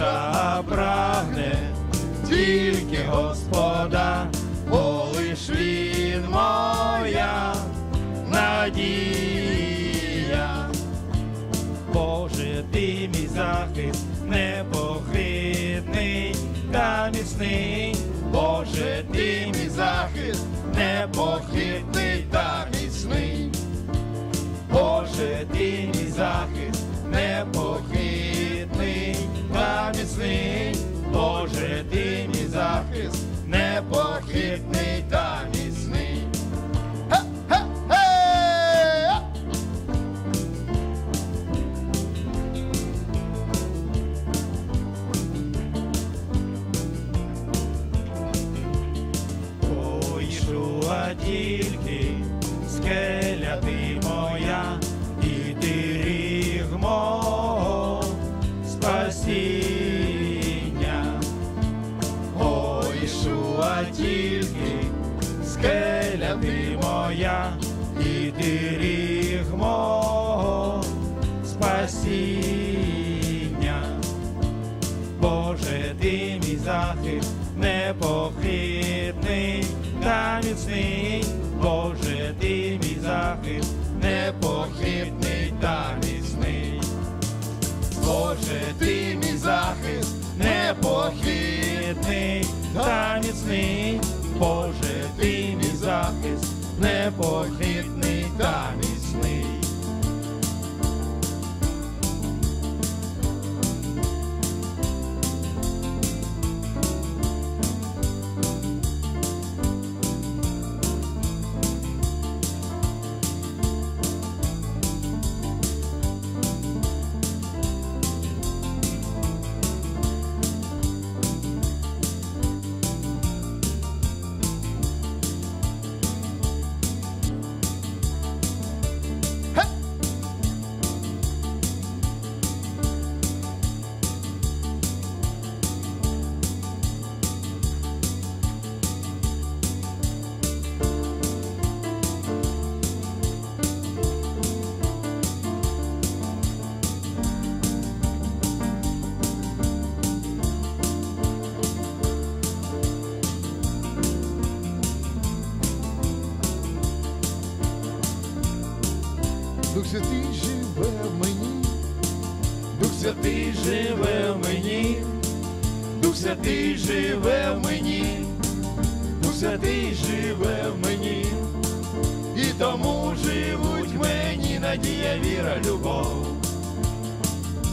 душа прагне тільки Господа, бо лиш він моя надія. Боже, ти мій захист непохитний та міцний. Боже, ти мій захист непохитний непохитний та міцний. О, тільки скеля ти моя, і ти ріг мого спасіння. Тільки скеля ти моя, і ти ріг мого спасіння. Боже, ти мій захист непохитний та міцний. Боже, ти мій захист непохитний та міцний. Боже, ти мій захист непохитний та міцний. Боже, ти мій захист непохитний Дух Святий живе в мені, Дух Святий живе в мені, Дух Святий живе в мені, Дух Святий живе в мені, і тому живуть мені надія, віра, любов.